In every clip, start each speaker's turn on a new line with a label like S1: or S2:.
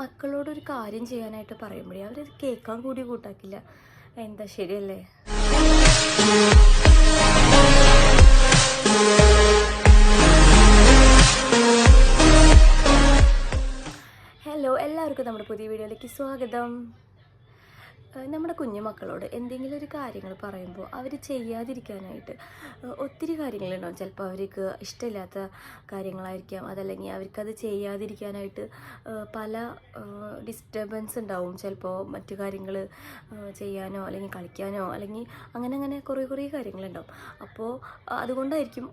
S1: മക്കളോടൊരു കാര്യം ചെയ്യാനായിട്ട് പറയുമ്പോഴേ അവരത് കേൾക്കാൻ കൂടി കൂട്ടാക്കില്ല. എന്താ ശരിയല്ലേ? ഹലോ എല്ലാവർക്കും നമ്മുടെ പുതിയ വീഡിയോയിലേക്ക് സ്വാഗതം. നമ്മുടെ കുഞ്ഞുമക്കളോട് എന്തെങ്കിലും ഒരു കാര്യങ്ങൾ പറയുമ്പോൾ അവർ ചെയ്യാതിരിക്കാനായിട്ട് ഒത്തിരി കാര്യങ്ങളുണ്ടാവും. ചിലപ്പോൾ അവർക്ക് ഇഷ്ടമില്ലാത്ത കാര്യങ്ങളായിരിക്കാം. അതല്ലെങ്കിൽ അവർക്കത് ചെയ്യാതിരിക്കാനായിട്ട് പല ഡിസ്റ്റർബൻസ് ഉണ്ടാവും. ചിലപ്പോൾ മറ്റു കാര്യങ്ങൾ ചെയ്യാനോ അല്ലെങ്കിൽ കളിക്കാനോ അല്ലെങ്കിൽ അങ്ങനെ അങ്ങനെ കുറേ കുറേ കാര്യങ്ങളുണ്ടാവും. അപ്പോൾ അതുകൊണ്ടായിരിക്കും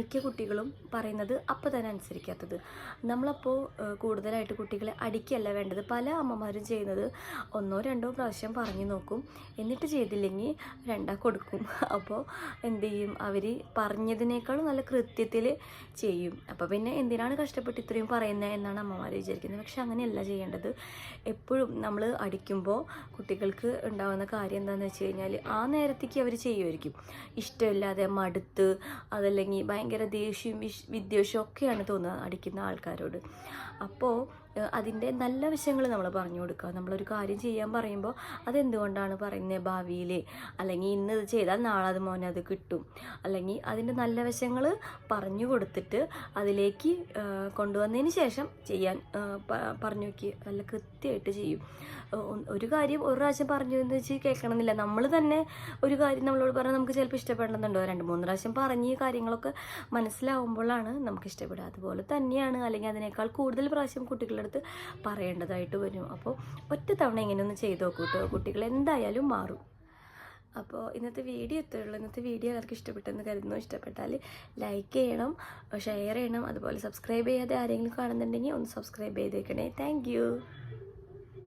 S1: മിക്ക കുട്ടികളും പറയുന്നത് അപ്പോൾ തന്നെ അനുസരിക്കാത്തത്. നമ്മളപ്പോൾ കൂടുതലായിട്ട് കുട്ടികളെ അടിക്കല്ല വേണ്ടത്. പല അമ്മമാരും ചെയ്യുന്നത് ഒന്നോ രണ്ടോ പ്രാവശ്യം പറഞ്ഞു നോക്കും. എന്നിട്ട് ചെയ്തില്ലെങ്കിൽ രണ്ടാ കൊടുക്കും. അപ്പോൾ എന്ത് ചെയ്യും അവർ പറഞ്ഞതിനേക്കാളും നല്ല കൃത്യത്തിൽ ചെയ്യും. അപ്പോൾ പിന്നെ എന്തിനാണ് കഷ്ടപ്പെട്ട് ഇത്രയും പറയുന്നത് എന്നാണ് അമ്മമാർ വിചാരിക്കുന്നത്. പക്ഷെ അങ്ങനെയല്ല ചെയ്യേണ്ടത്. എപ്പോഴും നമ്മൾ അടിക്കുമ്പോൾ കുട്ടികൾക്ക് ഉണ്ടാകുന്ന കാര്യം എന്താണെന്ന് വെച്ച് കഴിഞ്ഞാൽ ആ നേരത്തേക്ക് അവർ ചെയ്യുമായിരിക്കും ഇഷ്ടമില്ലാതെ മടുത്ത് അതല്ലെങ്കിൽ ഭയങ്കര ദേഷ്യവും വിഷ് വിദ്വേഷവും ഒക്കെയാണ് തോന്നുന്നത് അടിക്കുന്ന ആൾക്കാരോട്. അപ്പോൾ അതിന്റെ നല്ല വശങ്ങൾ നമ്മൾ പറഞ്ഞു കൊടുക്കുക. നമ്മളൊരു കാര്യം ചെയ്യാൻ പറയുമ്പോൾ അതെന്തുകൊണ്ടാണ് പറയുന്നത് ഭാവിയിൽ അല്ലെങ്കിൽ ഇന്ന് ഇത് ചെയ്താൽ നാളെ അത് മോനെ അത് കിട്ടും. അല്ലെങ്കിൽ അതിന്റെ നല്ല വശങ്ങൾ പറഞ്ഞു കൊടുത്തിട്ട് അതിലേക്ക് കൊണ്ടുവന്നതിന് ശേഷം ചെയ്യാൻ പറഞ്ഞു നോക്കി നല്ല കൃത്യമായിട്ട് ചെയ്യും. ഒരു കാര്യം ഒരു പ്രാവശ്യം പറഞ്ഞു എന്ന് വെച്ച് കേൾക്കണമെന്നില്ല. നമ്മൾ തന്നെ ഒരു കാര്യം നമ്മളോട് പറഞ്ഞാൽ നമുക്ക് ചിലപ്പോൾ ഇഷ്ടപ്പെടണമെന്നുണ്ടോ? രണ്ട് മൂന്ന് പ്രാവശ്യം പറഞ്ഞ് കാര്യങ്ങളൊക്കെ മനസ്സിലാവുമ്പോഴാണ് നമുക്ക് ഇഷ്ടപ്പെടുക അതുപോലെ തന്നെയാണ് അല്ലെങ്കിൽ അതിനേക്കാൾ കൂടുതൽ പ്രാവശ്യം കുട്ടികളുടെ അടുത്ത് പറയേണ്ടതായിട്ട് വരും. അപ്പോൾ ഒറ്റ തവണ ഇങ്ങനെയൊന്ന് ചെയ്ത് നോക്കൂ കേട്ടോ കുട്ടികൾ എന്തായാലും മാറും. അപ്പോൾ ഇന്നത്തെ വീഡിയോ എത്തുള്ളൂ ഇന്നത്തെ വീഡിയോ എല്ലാവർക്കും ഇഷ്ടപ്പെട്ടെന്ന് കരുതുന്നു. ഇഷ്ടപ്പെട്ടാൽ ലൈക്ക് ചെയ്യണം ഷെയർ ചെയ്യണം. അതുപോലെ സബ്സ്ക്രൈബ് ചെയ്യാതെ ആരെങ്കിലും കാണുന്നുണ്ടെങ്കിൽ ഒന്ന് സബ്സ്ക്രൈബ് ചെയ്തേക്കണേ താങ്ക്